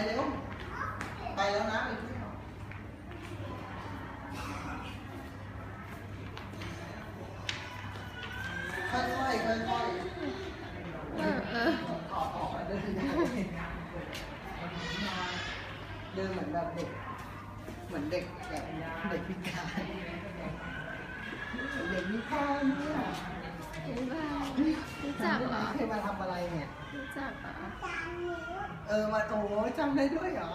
ไปเร็ว ไปแล้วนะไปที่ค่อยค่อยค่อยค่อยต่อต่อเดินเดินเหมือนแบบเด็ก เหมือนเด็กแบบเด็กพิการเด็กพิการเนี่ยรู้จักเหรอเคยมาทำอะไรเนี่ย จักเหรอเออมาโอ้จำได้ด้วยเหรอ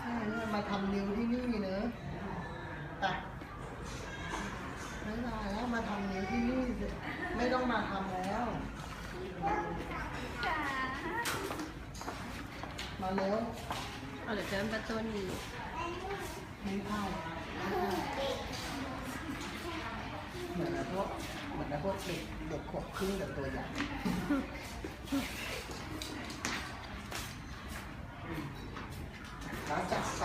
ใช่เนี่ยมาทำนิ้วที่นี่เนอะแต่ไม่ได้แล้วมาทำนิ้วที่นี่สิไม่ต้องมาทำแล้ว มาเร็วเอาเดี๋ยวเดินประตูหนี้ไม่เข้าเหมือนพวกเหมือนพวกเด็กเด็กขวบครึ่งกับตัวใหญ่ แ